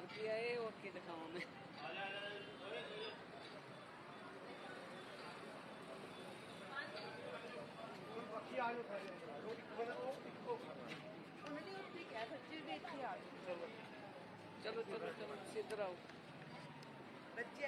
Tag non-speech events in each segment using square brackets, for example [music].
Park ਹੀ ਆਏ ਉਹ ਅੱਗੇ ਦਿਖਾਵਾਂ ਮੈਂ। ਚਲੋ ਚਲੋ ਚਲੋ ਤੁਸੀਂ ਇੱਧਰ ਆਓ। ਬੱਚੇ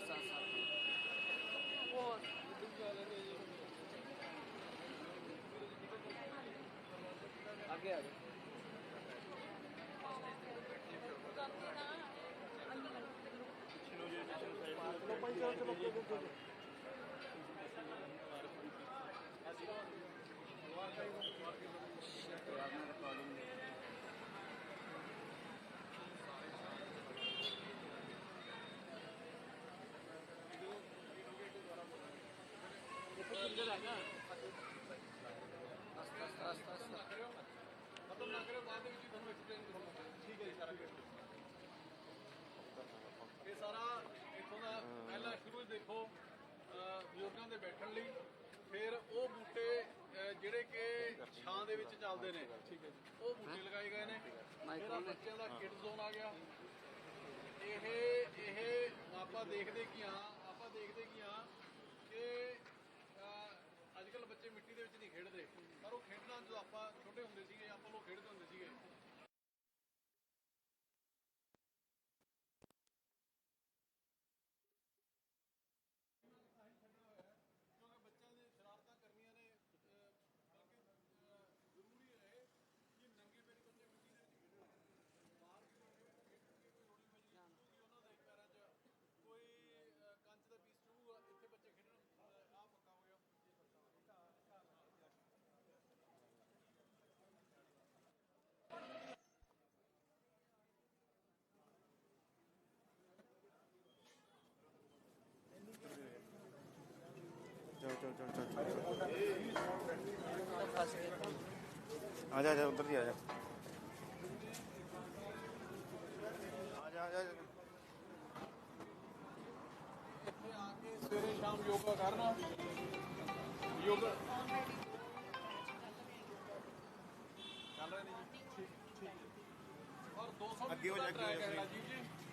थोड़ा सा साथ वो आगे आगे आस्ते ਬਜ਼ੁਰਗਾਂ ਦੇ ਬੈਠਣ ਲਈ, ਫਿਰ ਉਹ ਬੂਟੇ ਜਿਹੜੇ ਕਿ ਛਾਂ ਦੇ ਵਿੱਚ ਚੱਲਦੇ ਨੇ ਠੀਕ ਹੈ ਉਹ ਬੂਟੇ ਲਗਾਏ ਗਏ ਨੇ। ਫਿਰ ਬੱਚਿਆਂ ਦਾ ਕਿਡ ਜ਼ੋਨ ਆ ਗਿਆ। ਇਹ ਇਹ ਆਪਾਂ ਦੇਖਦੇ ਕਿ ਹਾਂ, ਆਪਾਂ ਦੇਖਦੇ ਕਿ ਹਾਂ ਕਿ ਅੱਜ ਕੱਲ ਬੱਚੇ ਮਿੱਟੀ ਦੇ ਵਿੱਚ ਨਹੀਂ ਖੇਡਦੇ। ਪਰ ਉਹ ਖੇਡਣਾ ਜਦੋਂ ਆਪਾਂ ਛੋਟੇ ਹੁੰਦੇ ਸੀਗੇ ਆਪਾਂ ਲੋਕ ਖੇਡਦੇ ਹੁੰਦੇ ਸੀਗੇ ਕਿਉਂਕਿ ਬੱਚਿਆਂ ਦੇ ਸ਼ਰਾਰਤਾਂ ਕਰਨੀਆਂ ਨੇ ਅਹ, ਬਲਕਿ ਅਹ, ਜ਼ਰੂਰੀ ਹੈ ਕਿ ਨੰਗੇ ਪੈਰੀ ਬੱਚੇ ਮਿੱਟੀ ਦੇ ਵਿੱਚ ਖੇਡਣ ਬਾਹਰ ਵੀ ਹੋਣਗੇ, ਖੇਡਣਗੇ, ਕੋਈ ਰੋੜੀ ਮੇਰੀ ਚੂਗੀ ਉਹਨਾਂ ਦੇ ਪੈਰਾਂ 'ਚ ਕੋਈ ਅਹ, ਕੰਚ ਦਾ ਪੀਸ ਚੂਗਾ ਇੱਥੇ ਬੱਚੇ ਖੇਡਣ ਆ ਪੱਕਾ ਹੋ ਗਿਆ ਚਲ ਜਾ ਉਧਰ ਦੀ ਆ ਜਾ। ਆ ਜਾ ਆ ਜਾ ਇੱਥੇ ਆ ਕੇ ਸਵੇਰੇ ਸ਼ਾਮ ਯੋਗਾ ਕਰਨਾ। ਯੋਗਾ। ਚੱਲ ਰਿਹਾ ਨਹੀਂ ਠੀਕ ਠੀਕ। ਔਰ 200 ਅੱਗੇ ਹੋ ਜਾ ਅੱਗੇ ਹੋ ਜਾ ਜੀ।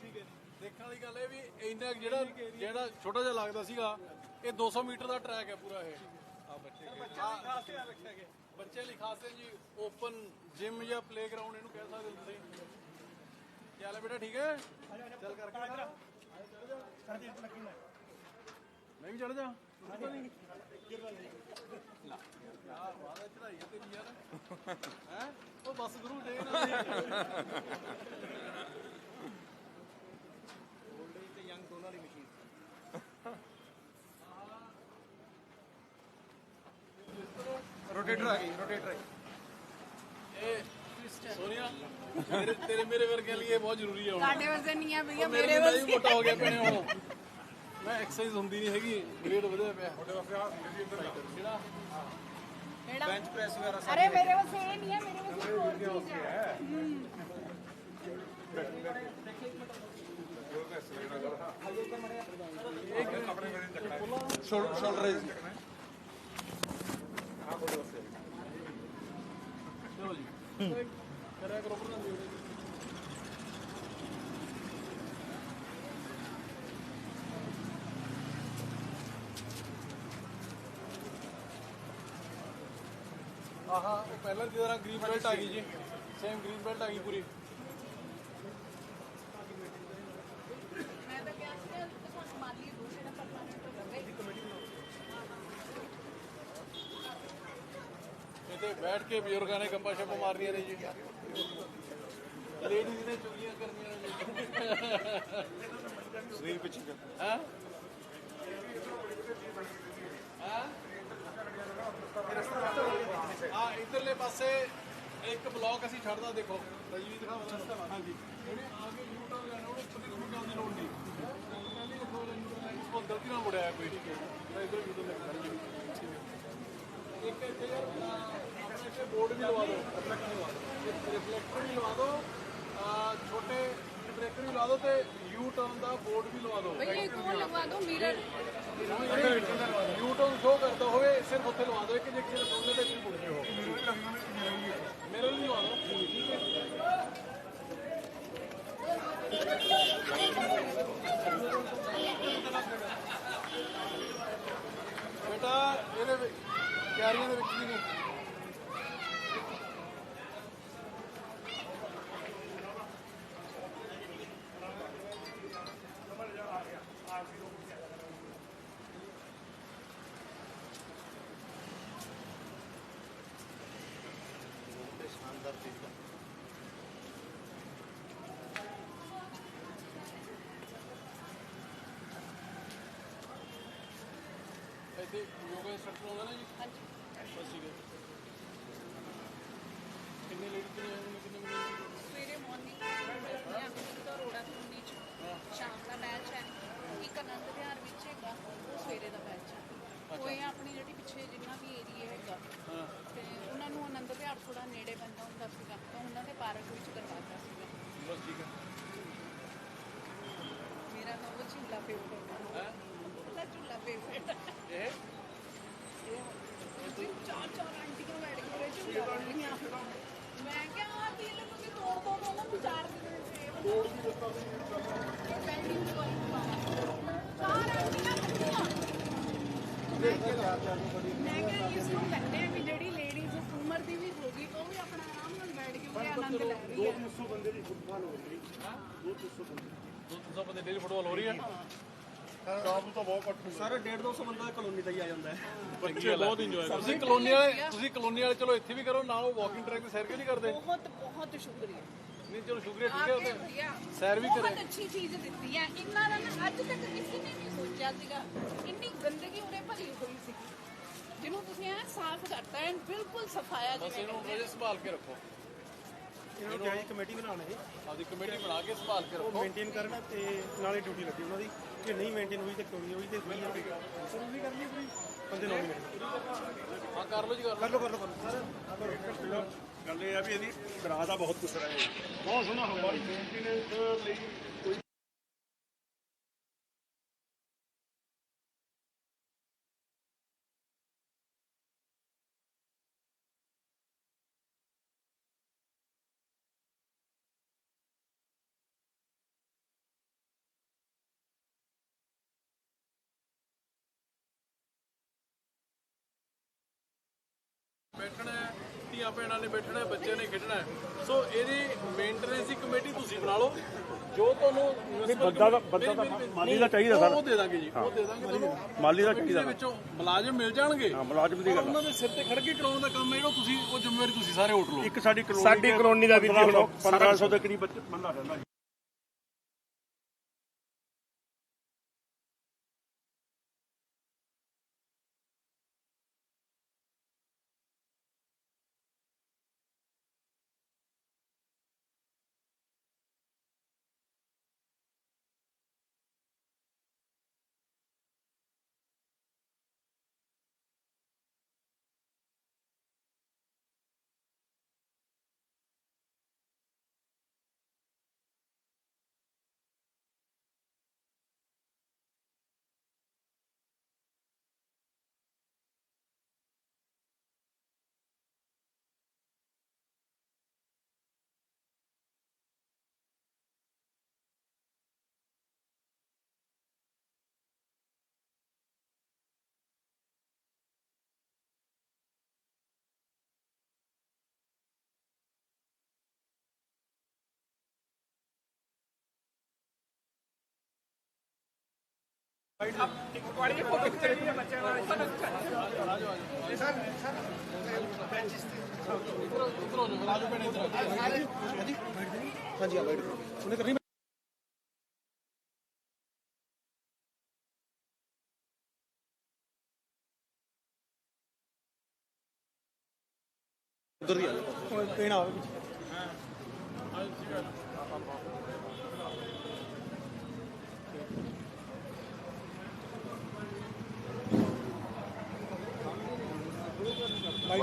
ਠੀਕ ਹੈ ਦੇਖਣ ਵਾਲੀ ਗੱਲ ਇਹ ਵੀ ਇੰਨਾ ਜਿਹੜਾ ਛੋਟਾ ਜਿਹਾ ਲੱਗਦਾ ਸੀਗਾ ਇਹ 200 ਮੀਟਰ ਦਾ ਟਰੈਕ ਹੈ ਪੂਰਾ ਇਹ। ਆ ਬੱਚੇ ਬੱਚੇ ਲਈ ਖਾਸ ਧਿਆਨ ਰੱਖਿਆ ਗਿਆ ਬੱਚੇ ਲਈ ਖਾਸ ਹੈ ਜੀ ਓਪਨ ਜਿਮ ਜਾਂ ਪਲੇਗਰਾਉਂਡ ਇਹਨੂੰ ਕਹਿ ਸਕਦੇ ਹੋ ਤੁਸੀਂ। ਕੀ ਹਾਲ ਹੈ ਬੇਟਾ ਠੀਕ ਹੈ? ਚੱਲ ਕਰਕੇ ਮੈਂ। ਵੀ ਚੜ ਜਾ। ਲਾ ਯਾਰ ਵਾਦਾ ਚੜਾਈ ਹੈ ਤੇਰੀ ਯਾਰ। [laughs] ਹੈ? ਉਹ ਬਸ ਗੁਰੂ ਦੇ ਨਾ [laughs] ਤੇ ਯੰਗ ਦੋਨਾਂ ਵਾਲੀ ਮਸ਼ੀਨ ਰੋਟੇਟਰ ਆ ਗਈ ਰੋਟੇਟਰ ਇਹ ਸੋਨੀਆ ਤੇਰੇ ਤੇਰੇ ਮੇਰੇ ਵਰਗੇ ਲਈ ਇਹ ਬਹੁਤ ਜ਼ਰੂਰੀ ਹੈ ਹੁਣ। ਸਾਡੇ ਵਰਗੇ ਨਹੀਂ ਆ ਭਈਆ ਮੇਰੇ ਮੇਰੇ ਮੈਂ ਵੀ ਵਰਗੇ। ਮੋਟਾ ਹੋ ਗਿਆ ਪੈਣੇ ਹੁਣ ਮੈਂ ਐਕਸਰਸਾਈਜ਼ ਹੁੰਦੀ ਨਹੀਂ ਹੈਗੀ weight ਵਧਿਆ ਪਿਆ। ਜਿਹੜਾ ਕਿਹੜਾ? ਬੈਂਚ ਪ੍ਰੈਸ ਵਗੈਰਾ ਅਰੇ ਮੇਰੇ ਵਰਗੇ ਇਹ ਨਹੀਂ ਹੈ ਮੇਰੇ ਵਰਗੇ ਹੋਰ ਚੀਜ਼ ਹੈ ਸ਼ੋਲਡਰ ਲਓ ਜੀ ਕਰਿਆ ਕਰੋ ਪ੍ਰਧਾਨ ਜੀ ਆਹਾ, ਉਹ ਪਹਿਲਾਂ ਦੀ ਤਰ੍ਹਾਂ ਗ੍ਰੀਨ ਬੈਲਟ ਆ ਗਈ ਜੀ। ਸੇਮ ਗ੍ਰੀਨ ਬੈਲਟ ਆ ਗਈ ਪੂਰੀ ਮੈਂ ਤਾਂ ਕਿਹਾ ਸੀ ਕਿ ਤੁਹਾਨੂੰ ਮਾਲੀ ਦੂਸਰੇ ਦਾ ਪਰਮਾਨੈਂਟ ਹੋਵੇ ਇੱਥੇ ਬੈਠ ਕੇ ਬਜ਼ੁਰਗਾਂ ਨੇ ਗੱਪਾਂ ਸ਼ੱਪਾਂ ਮਾਰਨੀਆਂ ਨੇ ਜੀ। ਲੇਡੀਜ਼ ਨੇ ਚੁਗਲੀਆਂ ਕਰਨੀਆਂ ਨੇ ਸਰੀਰ ਪਿੱਛੇ ਕਰ। ਹੈ? ਹਾਂ? ਇਧਰਲੇ ਪਾਸੇ ਇੱਕ ਬਲੌਕ ਅਸੀਂ ਛੱਡਦਾ ਦੇਖੋ। ਰਜੀਵ ਦਿਖਾਓ। ਹਾਂਜੀ। ਉਹਨੇ ਆ ਕੇ ਯੂ ਟਰਨ ਲੈਣਾ ਉਹਨੇ ਕਦੇ ਕੋਈ ਜਾਣ ਦੀ ਲੋੜ ਨਹੀਂ। ਕਹਿੰਦੀ ਦੇਖੋ ਇਸ ਕੋਲ ਗਲਤੀ ਨਾਲ ਮੁੜਿਆ ਕੋਈ। ਠੀਕ ਹੈ ਇਧਰ ਯੂ ਟਰਨ ਲੈਣਾ। ਇੱਕ ਇੱਥੇ ਯਾਰ ਅਹ, ਆਪਣਾ ਇੱਥੇ ਬੋਰਡ ਵੀ ਲਵਾ ਦਿਓ ਰਿਫਲੈਕਟਰ ਵੀ ਲਵਾ ਦਿਓ ਅਹ, ਛੋਟੇ ਬ੍ਰੇਕਰ ਵੀ ਲਵਾ ਦਿਓ ਤੇ ਯੂ ਟਰਨ ਦਾ? ਬੋਰਡ ਵੀ ਲਵਾ ਦਿਓ ਭਈ ਇੱਕ ਹੋਰ ਲਗਵਾ ਦਿਓ ਮਿਰਰ ਯੂ ਟਰਨ ਸ਼ੋ ਕਰਦਾ ਹੋਵੇ ਸਿਰਫ ਉੱਥੇ ਲਵਾ ਦਿਓ ਕਿ ਜੇ ਕਿਸੇ ਦੇ ਸਾਹਮਣੇ ਤੇ ਮੁੜ ਜਿਓ ਮੇਰੇ ਲਈ ਲਵਾ ਦਿਓ ਠੀਕ ਹੈ ਬੇਟਾ ਇਹਦੇ ਵਿੱਚ ਕਿਆਰੀਆਂ ਦੇ ਵਿੱਚ ਵੀ ਨਹੀਂ ਸ਼ਾਨਦਾਰ ਚੀਜ਼ ਇੱਥੇ ਯੋਗਾ ਇੰਸਟ੍ਰਕਟਰ ਹੁੰਦਾ ਨਾ ਜੀ ਬਸ ਠੀਕ ਹੈ ਕਿੰਨੇ ਲੇਡੀ ਕਿੰਨੇ ਆਉਂਗੇ ਕਿੰਨੇ ਮਿਲਣਗੇ ਸਵੇਰੇ ਮਾਰਨਿੰਗ ਮੈਂ ਤਾਂ ਰੋੜਾ ਤੋਂ ਚ। ਸ਼ਾਮ ਦਾ ਮੈਚ ਹੈ। ਇੱਕ ਆਨੰਦ ਵਿਹਾਰ ਵਿੱਚ ਹੈਗਾ ਉਹ ਸਵੇਰੇ ਦਾ ਮੈਚ ਹੈ। ਉਹ ਇਹ ਆਪਣੀ ਜਿਹੜੀ ਪਿੱਛੇ ਜਿੰਨਾ ਵੀ ਏਰੀਆ ਹੈਗਾ ਹਾਂ। ਤੇ ਉਹਨਾਂ ਨੂੰ ਆਨੰਦ ਵਿਹਾਰ ਥੋੜਾ ਨੇੜੇ ਪੈਂਦਾ ਹੁੰਦਾ ਸੀਗਾ ਤਾਂ ਉਹਨਾਂ ਦੇ ਪਾਰਕ ਵਿੱਚ ਕਰਵਾਤਾ ਸੀਗਾ। ਬਸ ਠੀਕ ਹੈ। ਮੇਰਾ ਤਾਂ ਉਹ ਫੇਵਰਟ ਹੈ ਉਹਦਾ ਝੂਲਾ ਫੇਵਰਟ ਇਹ ਇਹ ਚਾਰ ਚਾਰ ਆਂਟੀਆਂ ਬੈਠ ਕੇ ਉਹਦੇ ਝੂਲਾ ਰਹੀਆਂ ਮੈਂ ਕਿਹਾ ਆ ਕੀ ਲੈ ਤੁਸੀਂ ਤੋੜ ਦੋ ਉਹਨਾਂ ਨੂੰ ਚਾਰ ਦਿਨ ਸੇਵ ਤੋੜ ਵੀ ਦਿੱਤਾ ਸੀ ਬੈਂਡਿੰਗ ਵਾਲੀ ਦੁਬਾਰਾ ਚਾਰ ਆਂਟੀਆਂ ਕੱਟੀਆਂ ਮੈਂ ਕਿਹਾ ਇਸ ਨੂੰ ਕਹਿੰਦੇ ਆ ਵੀ ਜਿਹੜੀ ਲੇਡੀਜ਼ ਉਮਰ ਦੀ ਵੀ ਹੋ ਗਈ ਉਹ ਵੀ ਆਪਣਾ ਆਰਾਮ ਨਾਲ ਬੈਠ ਕੇ ਉਹਦੇ ਆਨੰਦ ਲੈ ਰਹੀ ਹੈ ਦੋ ਤੁਸੀਂ ਬੰਦੇ ਡੇਲੀ ਫੁੱਟਬਾਲ ਹੋ ਰਹੀ ਹੈ ਸਰ 1.5 200 ਬੰਦਾ ਕਲੋਨੀ ਦਾ ਹੀ ਆ ਜਾਂਦਾ ਹੈ। ਬੱਚੇ ਬਹੁਤ ਇੰਜੋਏ ਕਰਦੇ। ਤੁਸੀਂ ਕਲੋਨੀ ਵਾਲੇ ਤੁਸੀਂ ਕਲੋਨੀ ਵਾਲੇ ਚਲੋ ਇੱਥੇ ਵੀ ਕਰੋ ਨਾਲ ਉਹ ਵਾਕਿੰਗ ਟਰੈਕ ਤੇ ਸੈਰ ਕਿਉਂ ਨਹੀਂ ਕਰਦੇ? ਬਹੁਤ ਬਹੁਤ ਸ਼ੁਕਰੀਆ। ਨਹੀਂ ਚਲੋ ਸ਼ੁਕਰੀਆ ਠੀਕ ਹੈ ਉਹਦਾ ਸੈਰ ਵੀ ਬਹੁਤ ਕਰੇ। ਅੱਛੀ ਚੀਜ਼ ਦਿੱਤੀ ਹੈ। ਇੰਨਾ ਨਾ ਨਾ ਅੱਜ ਤੱਕ ਕਿਸੇ ਨੇ ਨਹੀਂ ਸੋਚਿਆ ਸੀਗਾ। ਇੰਨੀ ਗੰਦਗੀ ਉਰੇ ਭਰੀ ਹੋਈ ਸੀ। ਜਿਹਨੂੰ ਤੁਸੀਂ ਐ ਸਾਫ਼ ਕਰਤਾ ਐ ਬਿਲਕੁਲ ਸਫਾਇਆ ਬਸ ਜਿਵੇਂ ਇਹਨੂੰ ਕਹਿੰਦੇ ਮੇਰੇ ਸੰਭਾਲ ਕੇ ਰੱਖੋ। ਇਹਨਾਂ ਨੂੰ ਕਿਹਾ ਕਮੇਟੀ ਬਣਾਉਣਾ ਹੈ ਆਪਦੀ ਕਮੇਟੀ ਬਣਾ ਕੇ ਸੰਭਾਲ ਕੇ ਉਹ ਰੱਖੋ। ਮੇਨਟੇਨ ਕਰਨਾ ਤੇ ਨਾਲੇ ਡਿਊਟੀ ਲੱਗੀ ਉਹਨਾਂ ਦੀ। ਕਿ ਨਹੀਂ ਮੇਨਟੇਨ ਹੋਈ ਤੇ ਚੋਰੀ ਹੋਈ? ਤੇ ਸਹੀ ਹੈ। ਸਰ ਵੀ ਕਰਨੀ ਆਪਣੀ ਬੰਦੇ ਨਾਲ ਹੀ ਮਿਲਣਾ। ਹਾਂ ਕਰ ਲਓ ਜੀ ਕਰ ਲਓ। ਕਰ ਲਓ ਕਰ ਲਓ ਸਰ ਗੱਲ ਇਹ ਆ ਵੀ ਇਹਦੀ ਦਰਾਹ ਦਾ ਬਹੁਤ ਕੁਛ ਹੈ ਬਹੁਤ ਸੋਹਣਾ ਹੋਇਆ ਮੇਨਟੇਨੈਂਸ ਲਈ ਕੋਈ ਬੈਠਣਾ ਧੀਆਂ ਭੈਣਾਂ ਨੇ ਬੈਠਣਾ ਹੈ ਬੱਚੇ ਨੇ ਖੇਡਣਾ ਹੈ। ਸੋ ਇਹਦੀ ਮੇਨਟੇਨੈਂਸ ਦੀ ਕਮੇਟੀ ਤੁਸੀਂ ਬਣਾ ਲਓ। ਜੋ ਤੁਹਾਨੂੰ ਬੰਦਾ ਕਮੇ- ਬੰਦਾ ਮੇਰੀ- ਮਾਲੀ ਦਾ ਚਾਹੀਦਾ ਸਰ। ਉਹ ਦੇ ਦਾਂਗੇ ਜੀ ਉਹ ਦੇ ਦਾਂਗੇ ਤੁਹਾਨੂੰ। ਮਾਲੀ ਦਾ ਦੇ ਚਾਹੀਦਾ ਵਿੱਚੋਂ ਮੁਲਾਜ਼ਮ ਮਿਲ ਜਾਣਗੇ। ਹਾਂ, ਮੁਲਾਜ਼ਮ ਦੀ ਗੱਲ। ਉਹਨਾਂ ਦੇ ਸਿਰ ਤੇ ਖੜ ਕੇ ਕਰਾਉਣ ਦਾ ਕੰਮ ਹੈ ਜਿਹੜਾ ਤੁਸੀਂ ਉਹ ਜ਼ਿੰਮੇਵਾਰੀ ਤੁਸੀਂ ਸਾਰੇ ਉੱਠ ਲਓ। ਇੱਕ ਸਾਡੀ ਕਲੋਨੀ ਸਾਡੀ ਕਲੋਨੀ ਦਾ ਵੀ ਜੀ ਹੁਣ 1500 ਦੇ ਕਰੀਬ ਬੰਦਾ ਰਹਿੰਦਾ ਜੀ ਹਾਂਜੀ ਆ ਵਾਈਟ ਉਹਨੇ ਕਰਨੀ ਉਧਰ ਦੀ ਆ ਉਹ ਪੇਣਾ ਆਵੇ ਪਿੱਛੇ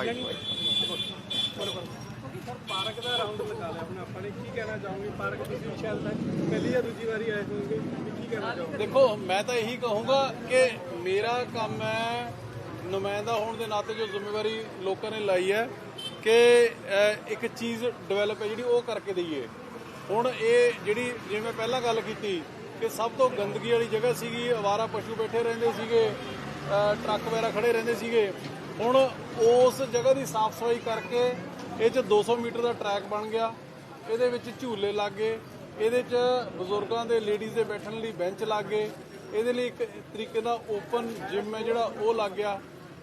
ਵਾਈਟ ਜਾਨੀ ਪਾਰਕ ਦਾ ਰਾਉਂਡ ਲਗਾ ਲਿਆ ਹੁਣ ਆਪਾਂ ਨੇ ਕੀ ਕਹਿਣਾ ਚਾਹੋਗੇ? ਪਾਰਕ ਤੁਸੀਂ ਸ਼ਾਇਦ ਤੱਕ ਪਹਿਲੀ ਜਾਂ ਦੂਜੀ ਵਾਰੀ ਆਏ ਹੋਵੋਗੇ ਵੀ ਕੀ ਕਹਿਣਾ ਚਾਹੋਗੇ? ਦੇਖੋ ਮੈਂ ਤਾਂ ਇਹੀ ਕਹੂੰਗਾ ਕਿ ਮੇਰਾ ਕੰਮ ਹੈ ਨੁਮਾਇੰਦਾ ਹੋਣ ਦੇ ਨਾਤੇ ਜੋ ਜ਼ਿੰਮੇਵਾਰੀ ਲੋਕਾਂ ਨੇ ਲਾਈ ਹੈ ਕਿ ਇੱਕ ਚੀਜ਼ ਡਿਵੈਲਪ ਹੈ ਜਿਹੜੀ ਉਹ ਕਰਕੇ ਦਈਏ। ਹੁਣ ਇਹ ਜਿਹੜੀ ਜਿਵੇਂ ਮੈਂ ਪਹਿਲਾਂ ਗੱਲ ਕੀਤੀ ਕਿ ਸਭ ਤੋਂ ਗੰਦਗੀ ਵਾਲੀ ਜਗ੍ਹਾ ਸੀਗੀ ਅਵਾਰਾ ਪਸ਼ੂ ਬੈਠੇ ਰਹਿੰਦੇ ਸੀਗੇ ਟਰੱਕ ਵਗੈਰਾ ਖੜੇ ਰਹਿੰਦੇ ਸੀਗੇ। ਹੁਣ ਉਸ ਜਗ੍ਹਾ ਦੀ ਸਾਫ਼ ਸਫ਼ਾਈ ਕਰਕੇ ਇਹ 'ਚ 200 ਮੀਟਰ ਦਾ ਟਰੈਕ ਬਣ ਗਿਆ। ਇਹਦੇ ਵਿੱਚ ਝੂਲੇ ਲੱਗ ਗਏ। ਇਹਦੇ 'ਚ ਬਜ਼ੁਰਗਾਂ ਦੇ ਲੇਡੀਜ਼ ਦੇ ਬੈਠਣ ਲਈ ਬੈਂਚ ਲੱਗ ਗਏ। ਇਹਦੇ ਲਈ ਇੱਕ ਤਰੀਕੇ ਦਾ ਓਪਨ ਜਿਮ ਹੈ ਜਿਹੜਾ ਉਹ ਲੱਗ ਗਿਆ।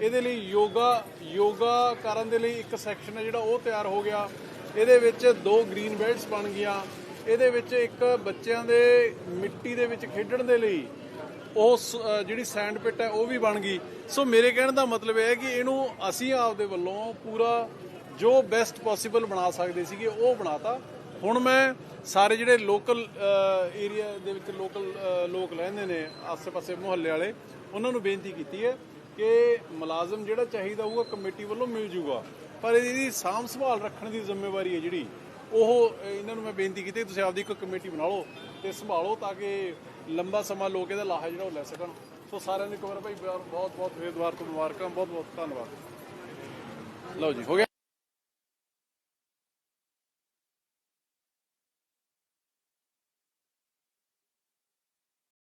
ਇਹਦੇ ਲਈ ਯੋਗਾ ਯੋਗਾ ਕਰਨ ਦੇ ਲਈ ਇੱਕ ਸੈਕਸ਼ਨ ਹੈ ਜਿਹੜਾ ਉਹ ਤਿਆਰ ਹੋ ਗਿਆ। ਇਹਦੇ ਵਿੱਚ ਦੋ ਗ੍ਰੀਨ ਬੈਲਟਸ ਬਣ ਗਈਆਂ। ਇਹਦੇ ਵਿੱਚ ਇੱਕ ਬੱਚਿਆਂ ਦੇ ਮਿੱਟੀ ਦੇ ਵਿੱਚ ਖੇਡਣ ਦੇ ਲਈ ਉਹ ਸ- ਜਿਹੜੀ ਸੈਂਡ ਪਿਟ ਹੈ, ਉਹ ਵੀ ਬਣ ਗਈ। ਸੋ ਮੇਰੇ ਕਹਿਣ ਦਾ ਮਤਲਬ ਇਹ ਹੈ ਕਿ ਇਹਨੂੰ ਅਸੀਂ ਆਪਦੇ ਵੱਲੋਂ ਪੂਰਾ ਜੋ ਬੈਸਟ ਪੋਸੀਬਲ ਬਣਾ ਸਕਦੇ ਸੀਗੇ, ਉਹ ਬਣਾਤਾ। ਹੁਣ ਮੈਂ ਸਾਰੇ ਜਿਹੜੇ ਲੋਕਲ ਏਰੀਆ ਦੇ ਵਿੱਚ ਲੋਕਲ ਲੋਕ ਰਹਿੰਦੇ ਨੇ, ਆਸ-ਪਾਸੇ ਮੁਹੱਲੇ ਵਾਲੇ, ਉਹਨਾਂ ਨੂੰ ਬੇਨਤੀ ਕੀਤੀ ਹੈ ਕਿ ਮੁਲਾਜ਼ਮ ਜਿਹੜਾ ਚਾਹੀਦਾ ਹੋਊਗਾ, ਕਮੇਟੀ ਵੱਲੋਂ ਮਿਲ ਜੂਗਾ। ਪਰ ਇਹਦੀ ਸਾਂਭ ਸੰਭਾਲ ਰੱਖਣ ਦੀ ਜ਼ਿੰਮੇਵਾਰੀ ਹੈ ਜਿਹੜੀ, ਉਹ ਇਹਨਾਂ ਨੂੰ ਮੈਂ ਬੇਨਤੀ ਕੀਤੀ, ਤੁਸੀਂ ਆਪਦੀ ਇੱਕ ਕਮੇਟੀ ਬਣਾ ਲਓ ਤੇ ਸੰਭਾਲੋ ਤਾਂ ਕਿ ਲੰਬਾ ਸਮਾਂ ਲੋਕ ਇਹਦਾ ਲਾਹਾ ਜਿਹੜਾ ਉਹ ਲੈ ਸਕਣ। ਸੋ ਸਾਰਿਆਂ ਨੂੰ ਇੱਕ ਵਾਰ ਭਾਈ ਬਹੁਤ ਬਹੁਤ ਫੇਰ ਦੁਆਰ ਤੋਂ ਮੁਬਾਰਕਾਂ ਬਹੁਤ ਬਹੁਤ ਧੰਨਵਾਦ। ਲਓ ਜੀ, ਹੋ ਗਿਆ।